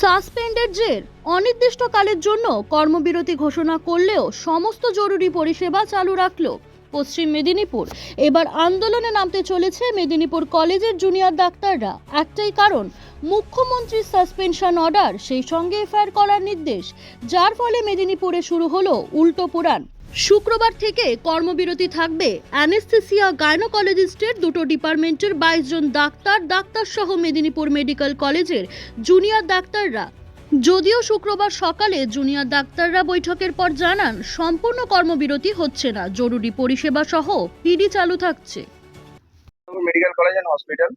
সাসপেন্ডের জের অনির্দিষ্টকালের জন্য কর্মবিরতি ঘোষণা করলেও সমস্ত জরুরি পরিষেবা চালু রাখল পশ্চিম মেদিনীপুর। এবার আন্দোলনে নামতে চলেছে মেদিনীপুর কলেজের জুনিয়র ডাক্তাররা। একটাই কারণ, মুখ্যমন্ত্রীর সাসপেনশন অর্ডার সেই সঙ্গে এফআইআর করার নির্দেশ। যার ফলে মেদিনীপুরে শুরু হলো উল্টো পুরাণ। শুক্রবার থেকে কর্মবিরতি থাকবে। অ্যানেস্থেসিয়া গাইনোকলজিস্টের দুটো ডিপার্টমেন্টের বাইশ জন ডাক্তার ডাক্তার সহ মেদিনীপুর মেডিকেল কলেজের জুনিয়র ডাক্তাররা। যদিও শুক্রবার সকালে জুনিয়র ডাক্তাররা বৈঠকের পর জানান, সম্পূর্ণ কর্মবিরতি হচ্ছে না, জরুরি পরিষেবা সহ পিডি চালু থাকছে। Medical college and hospital,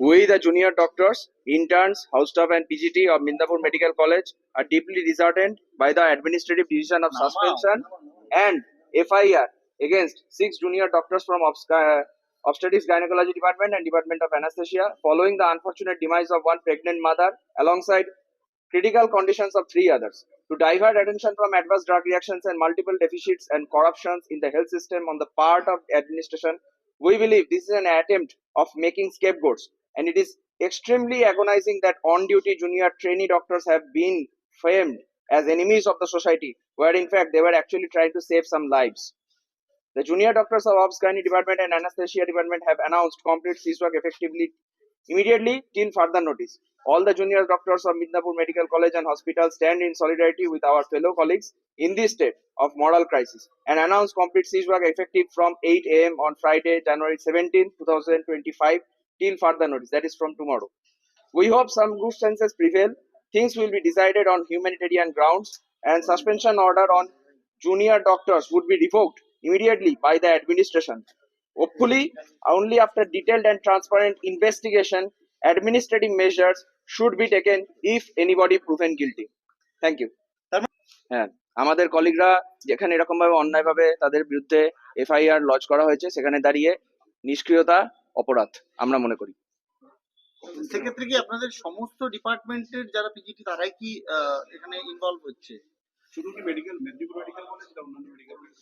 we the junior doctors, interns, house staff and PGT of Midnapore medical college, R deeply resentment by the administrative division of suspension. And FIR against six junior doctors from uh, obstetrics gynecology department and department of anesthesia following the unfortunate demise of one pregnant mother alongside critical conditions of three others. To divert attention from adverse drug reactions and multiple deficits and corruptions in the health system on the part of administration, we believe this is an attempt of making scapegoats, and it is extremely agonizing that on duty junior trainee doctors have been framed as enemies of the society, where in fact they were actually trying to save some lives. The junior doctors of Gynae department and anesthesia department have announced complete ceasework effectively immediately till further notice. All the junior doctors of Midnapur Medical College and Hospital stand in solidarity with our fellow colleagues in this state of moral crisis and announce complete ceasework effective from 8 a.m. on Friday, January 17, 2025 till further notice. That is from tomorrow. We hope some good senses prevail. Things will be decided on humanitarian grounds and suspension order on junior doctors would be revoked immediately by the administration. Hopefully, only after detailed and transparent investigation, administrative measures should be taken if anybody proven guilty. Thank you. হ্যাঁ আমাদের কলিগরা যেখানে এরকম ভাবে অন্যায়ভাবে তাদের বিরুদ্ধে FIR lodge করা হয়েছে সেখানে দাঁড়িয়ে নিষ্ক্রিয়তা অপরাধ আমরা মনে করি সেক্ষেত্রে কি আপনাদের সমস্ত ডিপার্টমেন্টের যারা পিজিটি তারাই কি এখানে ইনভলভ হচ্ছে শুধু কি মেডিকেল মেদিনীপুর মেডিকেল কলেজ না অন্যান্য মেডিকেল কলেজ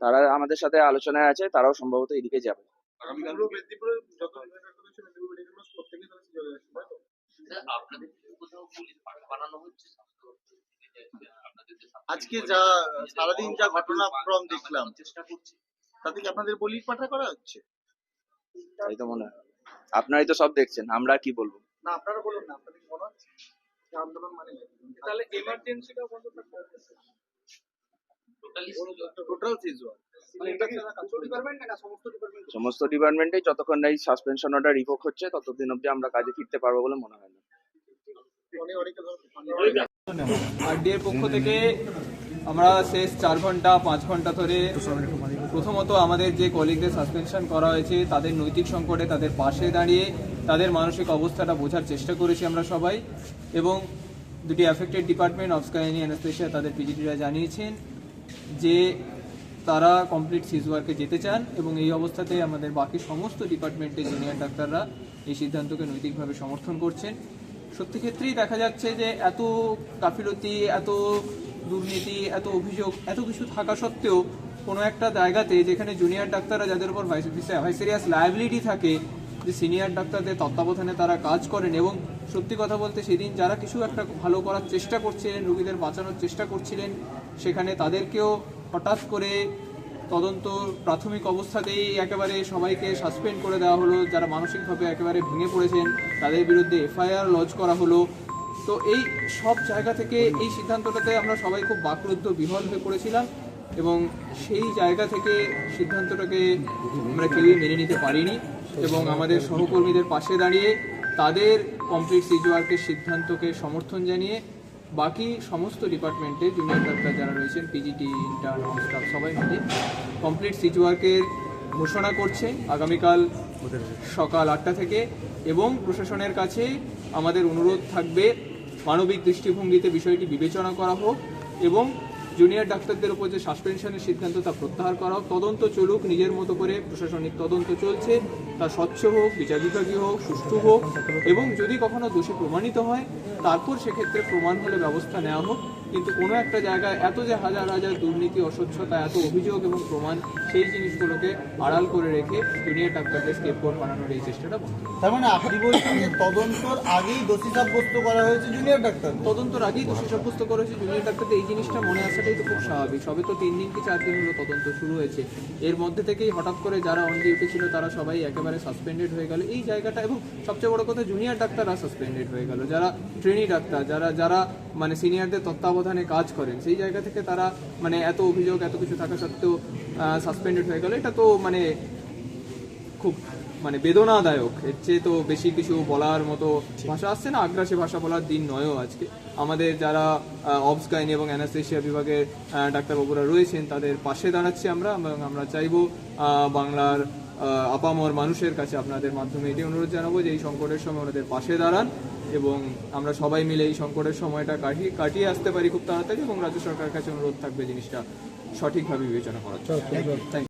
তারা আমাদের সাথে আলোচনায় আছে তারাও সম্ভবত এদিকে যাবে। আগামীকাল মেদিনীপুরে যত আজকে যা সারাদিন যা ঘটনাক্রম দেখলাম চেষ্টা করছি। তাতে কি আপনাদের বলির পাঠা করা হচ্ছে? তাই তো মনে হয়। আপনারাই তো সব দেখছেন আমরা কি বলব? না আপনারা বলুন না আপনাদের কি মনে হচ্ছে? আন্দোলন মানে তাহলে এমার্জেন্সিটা বন্ধ থাকতে টোটালি সমস্ত ডিপার্টমেন্টে যতক্ষণ এই সাসপেনশন অর্ডার রিভোক হচ্ছে ততদিন অবধি আমরা কাজে ফিরতে পারব বলে মনে হয় না। আরডিএর পক্ষ থেকে আমরা শেষ চার ঘণ্টা পাঁচ ঘণ্টা ধরে প্রথমত আমাদের যে কলিগদের সাসপেনশন করা হয়েছে তাদের নৈতিক সংকটে তাদের পাশে দাঁড়িয়ে তাদের মানসিক অবস্থাটা বোঝার চেষ্টা করেছি আমরা সবাই। এবং দুটি affected department of skin anaesthesia তাদের পিজিটিরা জানিয়েছেন যে তারা কমপ্লিট সিজ ওয়ার্কে যেতে চান এবং এই অবস্থাতে আমাদের বাকি সমস্ত ডিপার্টমেন্টের জুনিয়র ডাক্তাররা এই সিদ্ধান্তকে নৈতিকভাবে সমর্থন করছেন। সত্যি ক্ষেত্রেই দেখা যাচ্ছে যে এত গাফিলতি, এত দুর্নীতি, এত অভিযোগ, এত কিছু থাকা সত্ত্বেও কোনো একটা জায়গাতে যেখানে জুনিয়র ডাক্তাররা যাদের উপর ভাইসেরিয়াস লায়াবিলিটি থাকে যে সিনিয়র ডাক্তারদের তত্ত্বাবধানে তারা কাজ করেন এবং সত্যি কথা বলতে সেদিন যারা কিছু একটা ভালো করার চেষ্টা করছিলেন, রুগীদের বাঁচানোর চেষ্টা করছিলেন, সেখানে তাদেরকেও হঠাৎ করে তদন্ত প্রাথমিক অবস্থাতেই একেবারে সবাইকে সাসপেন্ড করে দেওয়া হলো। যারা মানসিকভাবে একেবারে ভেঙে পড়েছেন, তাদের বিরুদ্ধে এফআইআর লজ করা হলো। তো এই সব জায়গা থেকে এই সিদ্ধান্তটাতে আমরা সবাই খুব বাকরুদ্ধ বিহল হয়ে পড়েছিলাম এবং সেই জায়গা থেকে সিদ্ধান্তটাকে আমরা কেউই মেনে নিতে পারিনি। এবং আমাদের সহকর্মীদের পাশে দাঁড়িয়ে তাদের কমপ্লিট সিজুয়ার্কের সিদ্ধান্তকে সমর্থন জানিয়ে বাকি সমস্ত ডিপার্টমেন্টে জুনিয়র ডাক্তার যারা রয়েছেন পিজিটি ইন্টার্ন স্টাফ সবাই মিলে কমপ্লিট সিজুয়ার্কের ঘোষণা করছে আগামীকাল সকাল আটটা থেকে এবং প্রশাসনের কাছে আমাদের অনুরোধ থাকবে মানবিক দৃষ্টিভঙ্গিতে বিষয়টি বিবেচনা করা হোক এবং জুনিয়র ডাক্তারদের উপর যে সাসপেনশনের সিদ্ধান্ত তা প্রত্যাহার করা হোক তদন্ত চলুক, নিজের মতো করে প্রশাসনিক তদন্ত চলছে, তা স্বচ্ছ হোক, বিচার বিভাগীয় হোক, সুষ্ঠু হোক, এবং যদি কখনো দোষী প্রমাণিত হয় তারপর সেক্ষেত্রে প্রমাণ হলে ব্যবস্থা নেওয়া হোক। কিন্তু কোনো একটা জায়গায় এত যে হাজার হাজার দুর্নীতি অস্বচ্ছতা এত অভিযোগ এবং প্রমাণ সেই জিনিসগুলোকে আড়াল করে রেখে জুনিয়র ডাক্তারদের স্কেপবোর্ড বানানোর এই চেষ্টাটা বন্ধ। তার মানে আপনি বলছেন যে তদন্তর আগেই দোষী সাব্যস্ত করা হয়েছে জুনিয়র ডাক্তার তদন্তর আগেই দোষী সাব্যস্ত করেছে জুনিয়র ডাক্তারদের এই জিনিসটা মনে আসাটাই তো খুব স্বাভাবিক। সবে তো তিন দিন কি চার দিন হলো তদন্ত শুরু হয়েছে। এর মধ্যে থেকেই হঠাৎ করে যারা অন ডিউটি ছিল তারা সবাই একেবারে সাসপেন্ডেড হয়ে গেল। এই জায়গাটা এবং সবচেয়ে বড় কথা জুনিয়র ডাক্তাররা সাসপেন্ডেড হয়ে গেল। যারা ট্রেনি ডাক্তার যারা যারা মানে সিনিয়রদের তত্ত্বাবধানে কাজ করেন সেই জায়গা থেকে তারা মানে এত অভিযোগ এত কিছু থাকা সত্ত্বেও সাসপেন্ডেড হয়ে গেল। এটা তো মানে খুব মানে বেদনাদায়ক। এর চেয়ে তো বেশি কিছু বলার মতো ভাষা আসছে না। আগ্রাসী ভাষা বলার দিন নয়ও আজকে। আমাদের যারা অবস গাইনি এবং অ্যানাস্থেশিয়া বিভাগের ডাক্তারবাবুরা রয়েছেন তাদের পাশে দাঁড়াচ্ছি আমরা এবং আমরা চাইব বাংলার আপামর মানুষের কাছে আপনাদের মাধ্যমে এটি অনুরোধ জানাব যে এই সংকটের সময় ওনাদের পাশে দাঁড়ান এবং আমরা সবাই মিলে এই সংকটের সময়টা কাটিয়ে কাটিয়ে আসতে পারি খুব তাড়াতাড়ি এবং রাজ্য সরকারের কাছে অনুরোধ থাকবে জিনিসটা সঠিকভাবে বিবেচনা করার জন্য Thank you.